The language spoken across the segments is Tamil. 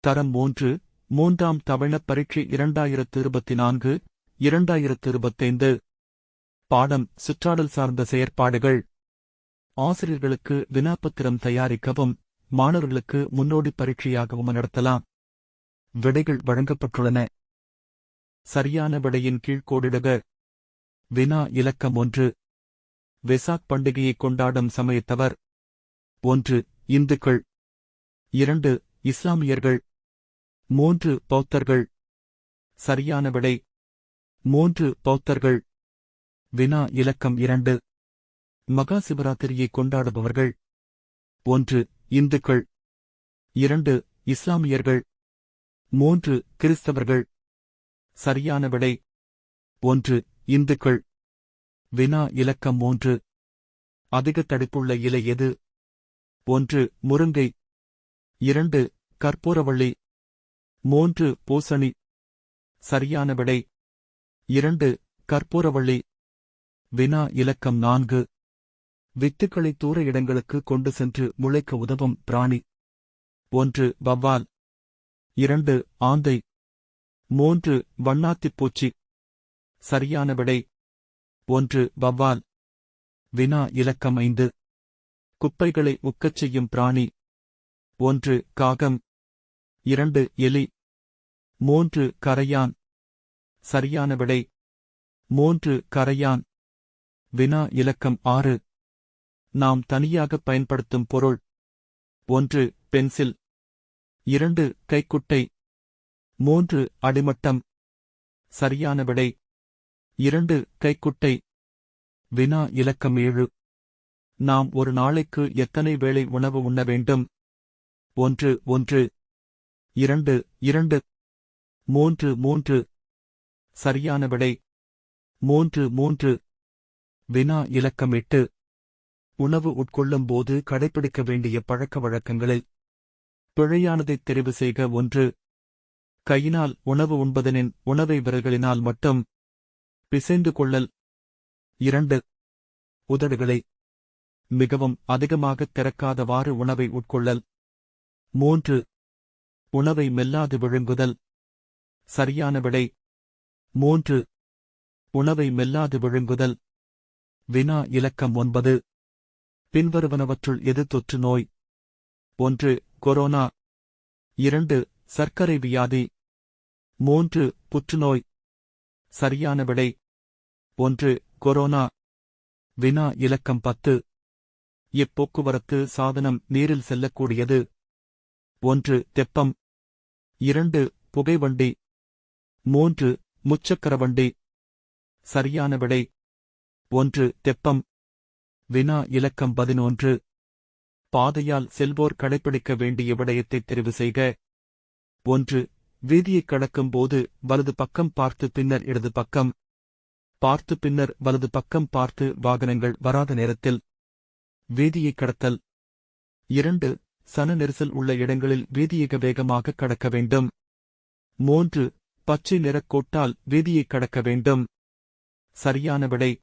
தரம் மூன்று மூன்றாம் தமிழப் பரீட்சை இரண்டாயிரத்து இருபத்தி நான்கு இரண்டாயிரத்து இருபத்தைந்து பாடம் சுற்றாடல் சார்ந்த செயற்பாடுகள். ஆசிரியர்களுக்கு வினாப்பத்திரம் தயாரிக்கவும் மாணவர்களுக்கு முன்னோடி பரீட்சையாகவும் நடத்தலாம். விடைகள் வழங்கப்பட்டுள்ளன. சரியான விடையின் கீழ் கோடிடுக. வினா இலக்கம் ஒன்று. வெசாக் பண்டிகையை கொண்டாடும் சமயத்தவர். ஒன்று இந்துக்கள். இரண்டு இஸ்லாமியர்கள். மூன்று பௌத்தர்கள் சரியான விடை மூன்று பௌத்தர்கள் வினா இலக்கம் இரண்டு. மகா சிவராத்திரியை கொண்டாடுபவர்கள். ஒன்று இந்துக்கள். இரண்டு இஸ்லாமியர்கள். மூன்று கிறிஸ்தவர்கள். சரியான விடை ஒன்று இந்துக்கள். வினா இலக்கம் மூன்று. அதிக தடுப்புள்ள இலை எது? ஒன்று முருங்கை. இரண்டு கற்பூரவள்ளி. மூன்று பூசணி. சரியான விடை இரண்டு கற்பூரவள்ளி. வினா இலக்கம் நான்கு. வித்துக்களை தூர இடங்களுக்கு கொண்டு சென்று முளைக்க உதவும் பிராணி. ஒன்று வவ்வால். இரண்டு ஆந்தை. மூன்று வண்ணாத்திப் பூச்சி. சரியான விடை ஒன்று வவ்வால். வினா இலக்கம் ஐந்து. குப்பைகளை உக்கச் செய்யும் பிராணி. ஒன்று காகம். இரண்டு எலி. மூன்று கரையான். சரியான விடை. மூன்று கரையான். வினா இலக்கம் ஆறு. நாம் தனியாக பயன்படுத்தும் பொருள். ஒன்று பென்சில். இரண்டு கைக்குட்டை. மூன்று அடிமட்டம். சரியான விடை. இரண்டு கைக்குட்டை. வினா இலக்கம் ஏழு. நாம் ஒரு நாளைக்கு எத்தனை வேளை உணவு உண்ண வேண்டும்? ஒன்று ஒன்று. இரண்டு இரண்டு. மூன்று மூன்று. சரியான விடை. மூன்று மூன்று. வினா இலக்கம் எட்டு உணவு உட்கொள்ளும் போது கடைபிடிக்க வேண்டிய பழக்க வழக்கங்களில். பிழையானதைத் தெரிவு செய்க ஒன்று. கையினால் உணவு உண்பதனின் உணவை விரல்களினால் மட்டும். பிசைந்து கொள்ளல். இரண்டு. உதடுகளை. மிகவும் அதிகமாகத் திறக்காதவாறு உணவை உட்கொள்ளல். மூன்று. உணவை மெல்லாது விழுங்குதல். சரியான விடை. மூன்று. உணவை மெல்லாது விழுங்குதல். வினா இலக்கம் ஒன்பது. பின்வருவனவற்றுள் எது தொற்று நோய்? ஒன்று. கொரோனா. இரண்டு. சர்க்கரை வியாதி. மூன்று. புற்றுநோய். சரியான விடை. ஒன்று. கொரோனா. வினா இலக்கம் பத்து. இப்போக்குவரத்து சாதனம் நீரில் செல்லக்கூடியது. ஒன்று. தெப்பம். இரண்டு புகைவண்டி மூன்று முச்சக்கர வண்டி. சரியான விடை. ஒன்று தெப்பம். வினா இலக்கம் பதினொன்று. பாதையால் செல்வோர் கடைபிடிக்க வேண்டிய விடயத்தை தெரிவு செய்க. ஒன்று வீதியைக் கடக்கும் போது வலது பக்கம் பார்த்து பின்னர் இடது பக்கம். பார்த்து பின்னர் வலது பக்கம் பார்த்து வாகனங்கள் வராத நேரத்தில். வீதியைக் கடத்தல். இரண்டு சன நெரிசல் உள்ள இடங்களில் வீதியக வேகமாக கடக்க வேண்டும். மூன்று பச்சை நிறக் கோட்டால் வீதியைக் கடக்க வேண்டும். சரியான விடை.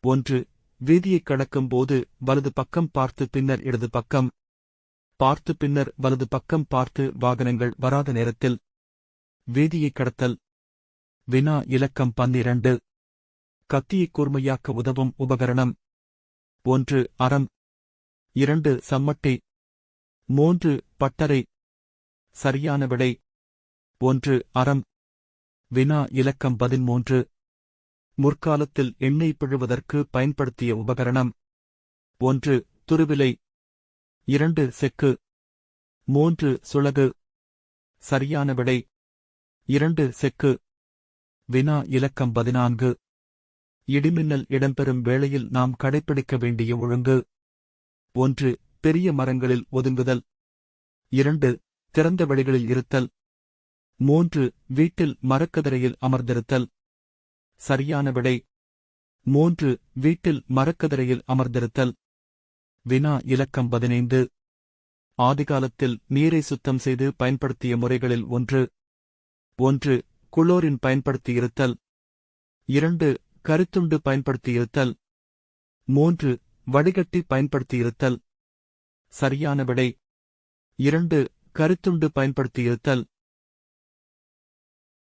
ஒன்று வீதியைக் கடக்கும் போது வலது பக்கம் பார்த்து பின்னர் இடது பக்கம். பார்த்து பின்னர் வலது பக்கம் பார்த்து வாகனங்கள் வராத நேரத்தில். வீதியைக் கடத்தல். வினா இலக்கம் பன்னிரண்டு. கத்தியைக் கூர்மையாக்க உதவும் உபகரணம். ஒன்று அறம். இரண்டு சம்மட்டி. மூன்று பட்டறை. சரியான விடை. ஒன்று அறம். வினா இலக்கம் பதிமூன்று முற்காலத்தில் எண்ணெய் பிழுவதற்கு பயன்படுத்திய உபகரணம். ஒன்று துருவிலை. இரண்டு செக்கு. மூன்று சுளகு சரியான விடை. இரண்டு செக்கு. வினா இலக்கம் பதினான்கு. இடிமின்னல் இடம்பெறும் வேளையில் நாம் கடைப்பிடிக்க வேண்டிய ஒழுங்கு. ஒன்று பெரிய மரங்களில் ஒதுங்குதல். இரண்டு திறந்த வெளிகளில் இருத்தல். மூன்று வீட்டில் மரக்கதிரையில் அமர்ந்திருத்தல். சரியான விடை. மூன்று வீட்டில் மரக்கதிரையில் அமர்ந்திருத்தல். வினா இலக்கம் பதினைந்து. ஆதிகாலத்தில் நீரை சுத்தம் செய்து பயன்படுத்திய முறைகளில் ஒன்று. ஒன்று குளோரின் பயன்படுத்தியிருத்தல். இரண்டு கருத்துண்டு பயன்படுத்தியிருத்தல். மூன்று வடிகட்டி பயன்படுத்தியிருத்தல். சரியான விடை இரண்டு கருத்துண்டு பயன்படுத்தியிருத்தல்.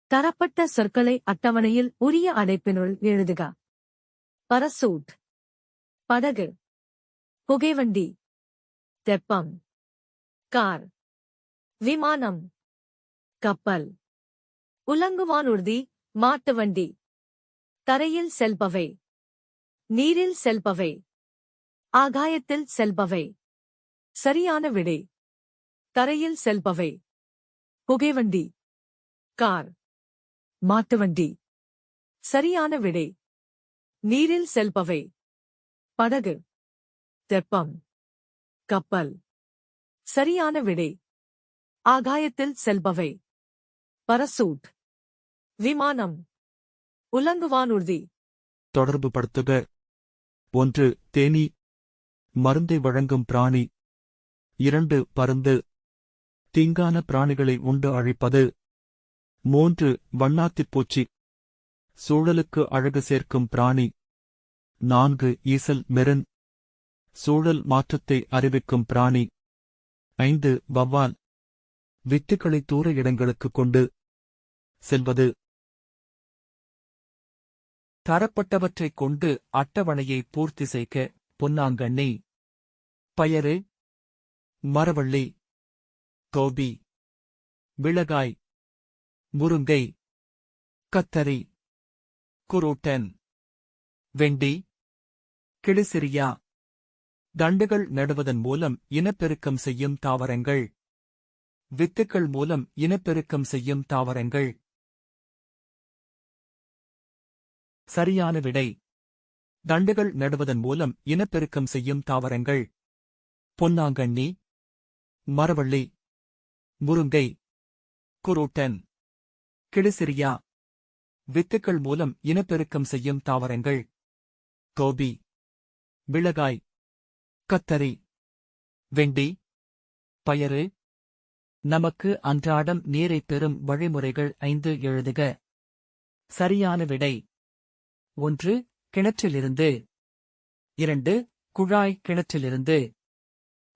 தரப்பட்ட சொற்களை அட்டவணையில் உரிய அடைப்பினுள் எழுதுக. பரசூட். படகு. புகைவண்டி. தெப்பம். கார். விமானம். கப்பல். உலங்குவானூர்தி. மாட்டு வண்டி தரையில் செல்பவை. நீரில் செல்பவை. ஆகாயத்தில் செல்பவை. சரியான விடை. தரையில் செல்பவை. புகைவண்டி. கார். மாட்டு வண்டி சரியான விடை. நீரில் செல்பவை. படகு. தெப்பம். கப்பல். சரியான விடை. ஆகாயத்தில் செல்பவை. பரசூட். விமானம். உலங்குவானூர்தி. தொடர்பு படுத்துக ஒன்று தேனீ. மருந்தை வழங்கும் பிராணி. இரண்டு பருந்து. தீங்கான பிராணிகளை உண்டு அழிப்பது. மூன்று வண்ணாத்திப் பூச்சி. சூழலுக்கு அழகு சேர்க்கும் பிராணி. நான்கு ஈசல் மெரன். சூழல் மாற்றத்தை அறிவிக்கும் பிராணி. ஐந்து வவ்வால் வித்துக்களை தூர இடங்களுக்கு கொண்டு செல்வது. தரப்பட்டவற்றைக் கொண்டு அட்டவணையை பூர்த்தி செய்க. பொன்னாங்கண்ணி. பயறு. மரவள்ளி கோபி மிளகாய் முருங்கை கத்தரி குரூட்டன் வெண்டி கிளிசிரியா. தண்டுகள் நடுவதன் மூலம் இனப்பெருக்கம் செய்யும் தாவரங்கள். வித்துக்கள் மூலம் இனப்பெருக்கம் செய்யும் தாவரங்கள். சரியான விடை. தண்டுகள் நடுவதன் மூலம் இனப்பெருக்கம் செய்யும் தாவரங்கள். பொன்னாங்கண்ணி மரவள்ளி முருங்கை குரூட்டன் கிளிசிரியா வித்துக்கள் மூலம் இனப்பெருக்கம் செய்யும் தாவரங்கள் கோபி மிளகாய் கத்தரி வெண்டி பயறு. நமக்கு அன்றாடம் நீரைப் பெறும் வழிமுறைகள் ஐந்து எழுதுக. சரியான விடை ஒன்று கிணற்றிலிருந்து. இரண்டு குழாய் கிணற்றிலிருந்து.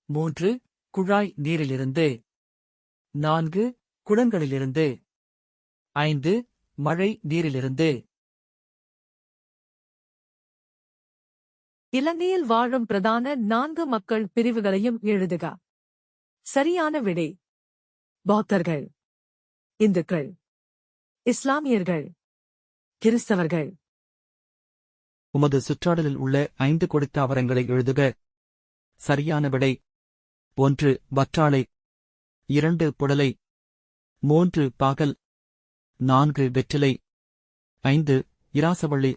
மூன்று குழாய் நீரிலிருந்து. நான்கு குடங்களிலிருந்து. ஐந்து மழை நீரிலிருந்து. இலங்கையில் வாழும் பிரதான நான்கு மக்கள் பிரிவுகளையும் எழுதுக. சரியான விடை. பௌத்தர்கள் இந்துக்கள். இஸ்லாமியர்கள். கிறிஸ்தவர்கள். உமது சுற்றாடலில் உள்ள ஐந்து கொடுத்த அவரங்களை எழுதுக. சரியான விடை. ஒன்று வற்றாலை இரண்டு புடலை மூன்று பாகல் நான்கு வெற்றிலை ஐந்து இராசவள்ளி.